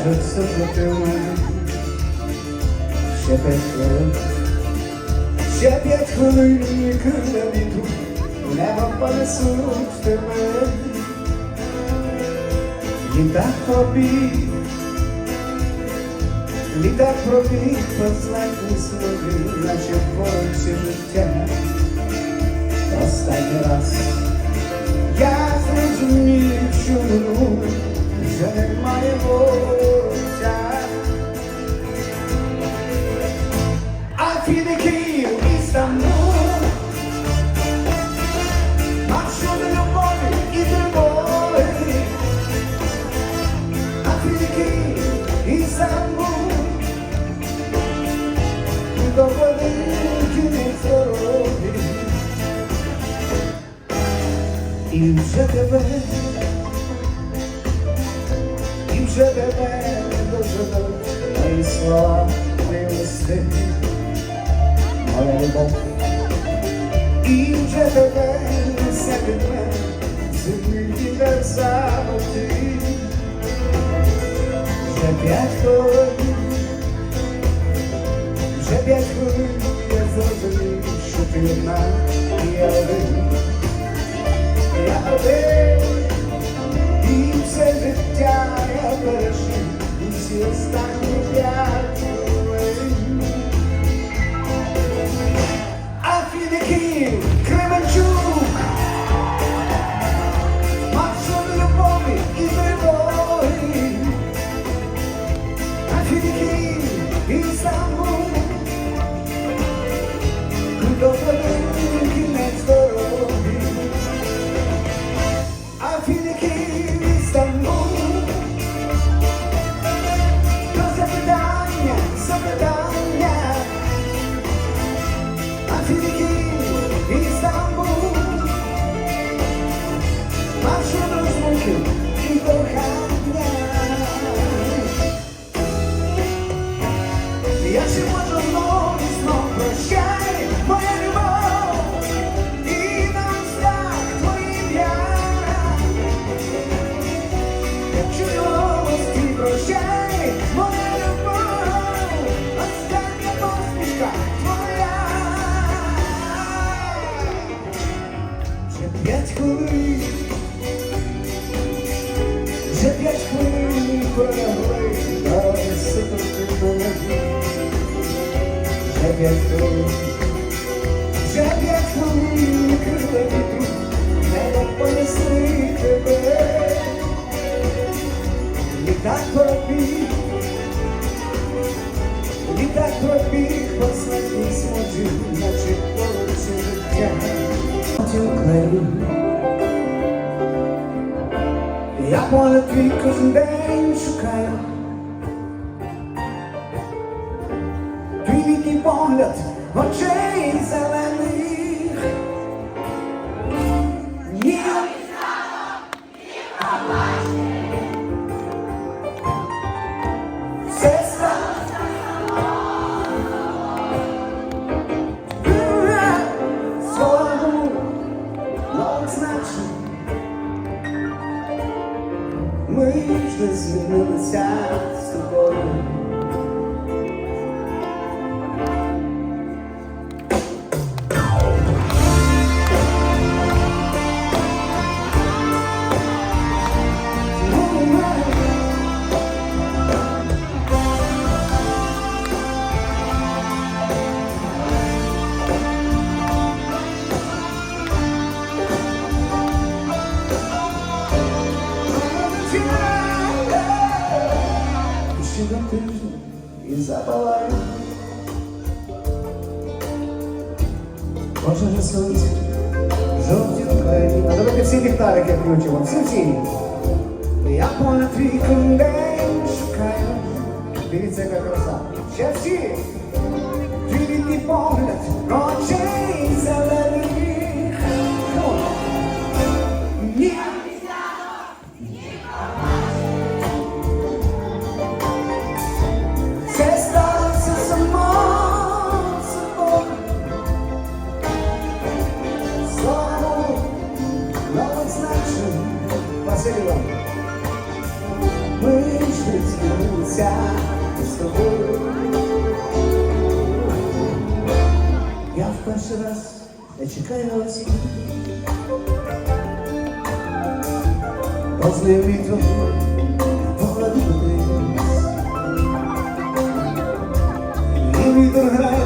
ляжуть сухоти в мене. Ще п'ять хвилин, ще п'ять хвилин і крила вітру небо понесуть тебе. Літак пробіг, літак пробіг позлетні смуги, наче в поруці життя. Останній раз я зрозумів, що минуле вже немає вороття. І вже тебе, і вже тебе доженуть мої слова, мої листи, моя любов. І вже тебе несе від мене землі вітер забути. Вже п'ять хвилин, вже п'ять хвилин, я зрозумів, що ти одна, і я один. Я один, і все життя я пережив, Кременчук, маршрут любові і тривоги. Афіни Київ, Істанбул, до води хвилин, вже п'ять хвилин пролягли, дороги сипати мене. Вже п'ять хвилин, вже п'ять хвилин крила вітру, небо понесли тебе. Літак пробіг, літак пробіг, останній смоджу, наче полиці життя. Україну. Я поле твій кожен день шукаю. Твій літній погляд, очей і запалаю. Може рисують жовті Україні. А давайте всі ліхтарики включимо, всі всі. Я понад віком день шукаю. Дивіться, яка краса. Ще всі. Твій літній погляд, noci Poslije vidro Vola dobro je Vidro hraje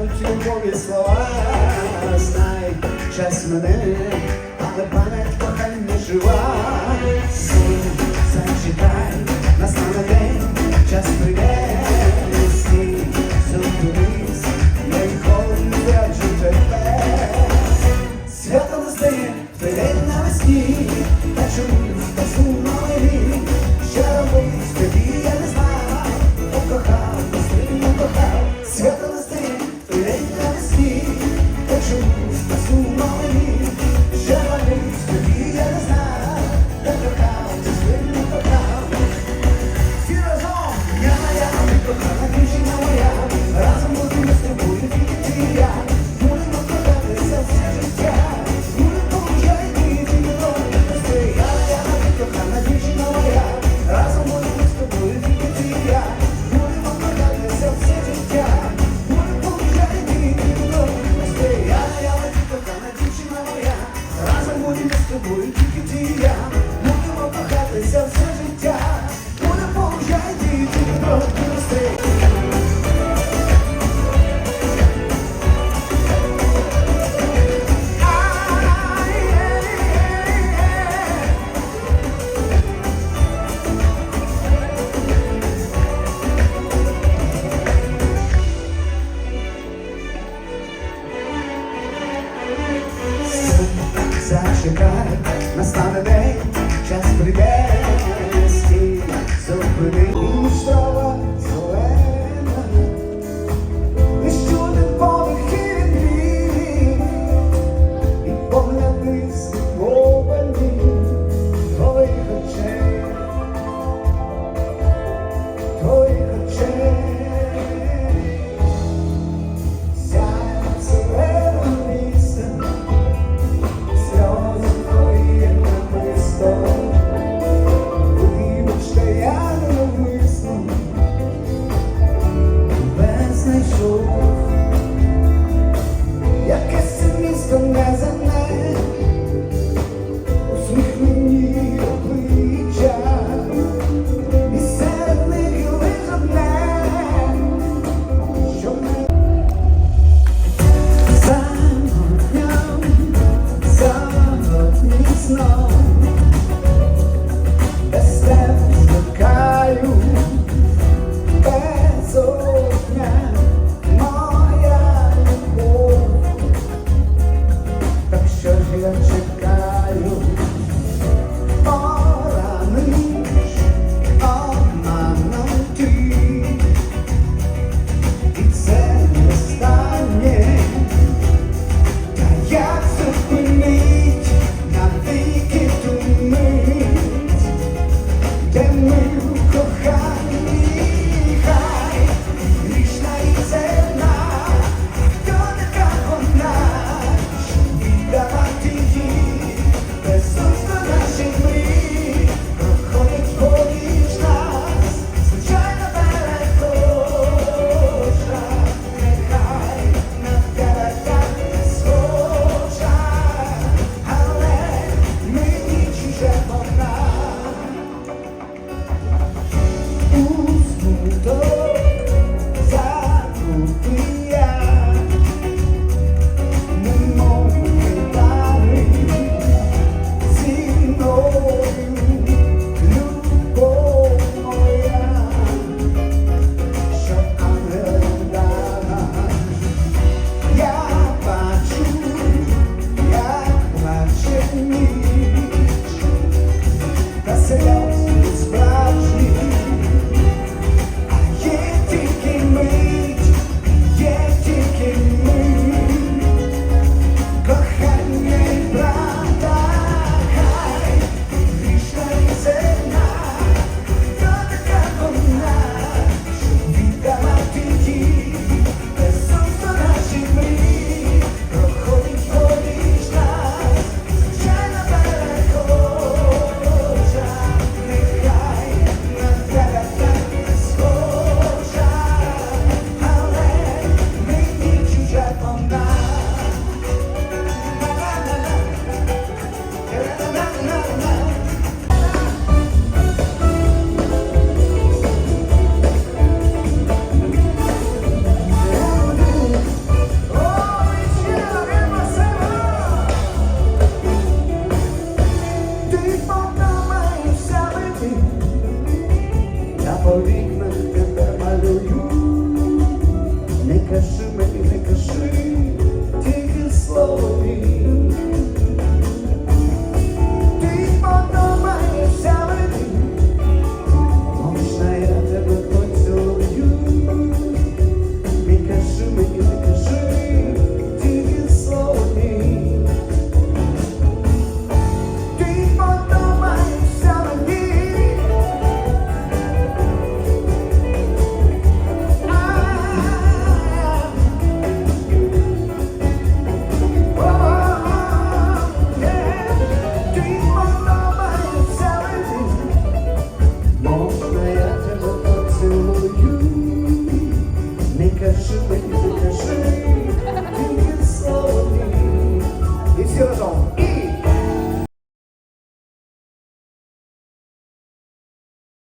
ці любові слова, знай час мене, але пам'ять кохання жива. Сон зачитай, настане день, час прийде. зачекай, настане день, час прийде, стіна зупини. William Shakespeare.